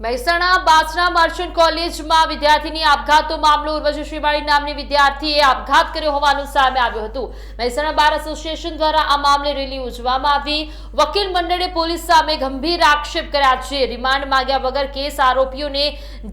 Mehsana Basna merchant કોલેજમાં વિદ્યાર્થીની આપઘાતનો મામલો ઉર્વશી શ્રીવાળી નામની વિદ્યાર્થીએ આપઘાત કર્યો હોવાનું સામે આવ્યું હતું. મહેસાણા બાર એસોસિએશન દ્વારા આ મામલે રેલી યોજવામાં આવી. વકીલ મંડળે પોલીસ સામે ગંભીર આક્ષેપ કર્યા છે. રિમાન્ડ માંગ્યા વગર કેસ આરોપીઓને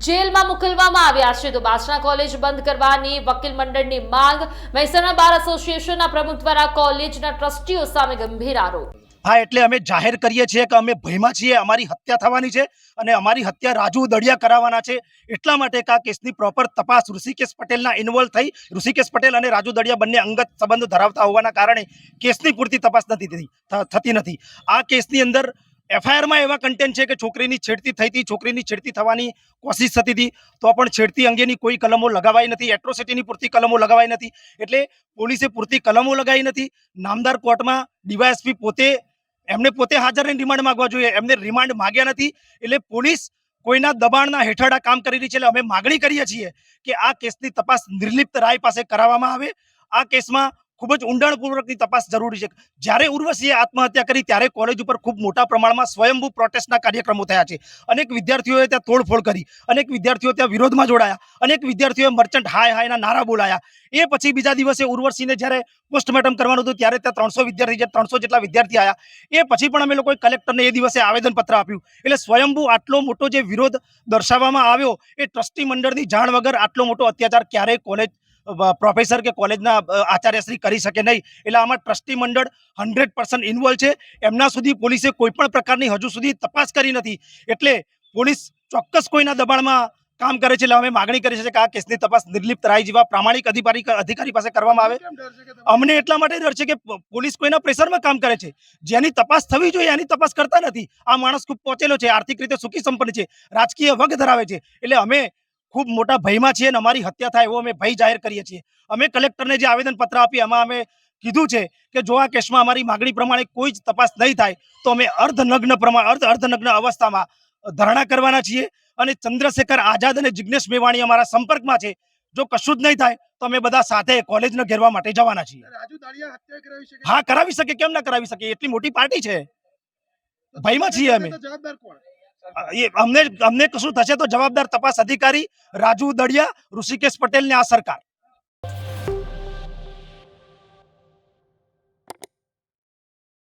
જેલમાં મોકલવામાં આવ્યા છે. તો બાસણા કોલેજ બંધ કરવાની વકીલ મંડળની માંગ. મહેસાણા બાર એસોસિએશનના પ્રમુખ દ્વારા કોલેજના ટ્રસ્ટીઓ સામે ગંભીર આરોપ. હા એટલે અમે જાહેર કરીએ છીએ કે અમે ભયમાં છીએ, અમારી હત્યા થવાની છે અને અમારી હત્યા રાજુ દળિયા કરાવવાના છે. એટલા માટે કે આ કેસની પ્રોપર તપાસ ઋષિકેશ પટેલના ઇન્વોલ્વ થઈ. ઋષિકેશ પટેલ અને રાજુ દળિયા બંને અંગત સંબંધ ધરાવતા હોવાના કારણે કેસની પૂરતી તપાસ નથી થતી નથી. આ કેસની અંદર એફઆઈઆરમાં એવા કન્ટેન્ટ છે કે છોકરીની છેડતી થઈ હતી, છોકરીની છેડતી થવાની કોશિશ થતી હતી, તો પણ છેડતી અંગેની કોઈ કલમો લગાવાઈ નથી એટ્રોસિટીની પૂરતી કલમો લગાવાઈ નથી. એટલે પોલીસે પૂરતી કલમો લગાવી નથી. નામદાર કોર્ટમાં ડીવાયએસપી પોતે એમને પોતે હાજર રહીને રિમાન્ડ માંગવા જોઈએ. એમને રિમાન્ડ માંગ્યા નથી. એટલે પોલીસ કોઈના દબાણના હેઠળ આ કામ કરી રહી છે. એટલે અમે માગણી કરીએ છીએ કે આ કેસની તપાસ નિર્લિપ્ત રાય પાસે કરાવવામાં આવે. આ કેસમાં ખૂબ જ ઊંડાણપૂર્વકની તપાસ જરૂરી છે. જ્યારે ઉર્વશીએ આત્મહત્યા કરી, ત્યારે કોલેજ ઉપર ખૂબ મોટા પ્રમાણમાં સ્વયંભૂ પ્રોટેસ્ટના કાર્યક્રમો થયા છે. અનેક વિદ્યાર્થીઓએ ત્યાં તોડફોડ કરી, અનેક વિદ્યાર્થીઓ ત્યાં વિરોધમાં જોડાયા, અનેક વિદ્યાર્થીઓએ મર્ચન્ટ હાય હાયના નારા બોલાયા. એ પછી બીજા દિવસે ઉર્વશીને જ્યારે પોસ્ટમોર્ટમ કરવાનું હતું, ત્યારે ત્યાં ત્રણસો વિદ્યાર્થી ત્રણસો જેટલા વિદ્યાર્થી આવ્યા એ પછી પણ અમે લોકોએ કલેક્ટરને એ દિવસે આવેદનપત્ર આપ્યું. એટલે સ્વયંભૂ આટલો મોટો જે વિરોધ દર્શાવવામાં આવ્યો, એ ટ્રસ્ટી મંડળની જાણ વગર આટલો મોટો અત્યાચાર ક્યારેય કોલેજ પ્રોફેસર કે કોલેજના આચાર્યશ્રી કરી શકે નહીં. એટલે આમાં ટ્રસ્ટી મંડળ હંડ્રેડ પર્સન્ટ ઇન્વોલ્વ છે. એમના સુધી પોલીસે કોઈ પણ પ્રકારની હજુ સુધી તપાસ કરી નથી. એટલે પોલીસ ચોક્કસ કોઈના દબાણમાં કામ કરે છે. એટલે અમે માગણી કરી છે કે આ કેસની તપાસ નિર્લિપ્ત રાય જેવા પ્રામાણિક અધિકારી અધિકારી પાસે કરવામાં આવે. અમને એટલા માટે ડર છે કે પોલીસ કોઈના પ્રેશરમાં કામ કરે છે. જેની તપાસ થવી જોઈએ એની તપાસ કરતા નથી. આ માણસ ખૂબ પહોંચેલો છે. આર્થિક રીતે સુખી સંપન્ન છે. રાજકીય વગ ધરાવે છે. એટલે અમે ખૂબ મોટા ભયમાં છીએ અને અમારી હત્યા થાય એવો અમે ભય જાહેર કરીએ છીએ. અમે કલેક્ટરને જે આવેદનપત્ર આપી એમાં અમે કીધું છે કે જો આ કેસમાં અમારી માગણી પ્રમાણે કોઈ જ તપાસ નહીં થાય તો અમે અર્ધનગ્ન પ્રમાણ અર્ધ અર્ધનગ્ન અવસ્થામાં ધરણા કરવાના છીએ અને ચંદ્રશેખર આઝાદ અને જિજ્ઞેશ મેવાણી અમારા સંપર્કમાં છે. જો કશું જ નહીં થાય તો અમે બધા સાથે કોલેજને ઘેરવા માટે જવાના છીએ. હા કરાવી શકે કેમ ના કરાવી શકે? એટલી મોટી પાર્ટી છે. ભયમાં છીએ અમે. જવાબદાર કોણ? એ અમને અમને કશું થશે તો જવાબદાર તપાસ અધિકારી રાજુ દડિયા, ઋષિકેશ પટેલ ને આ સરકાર.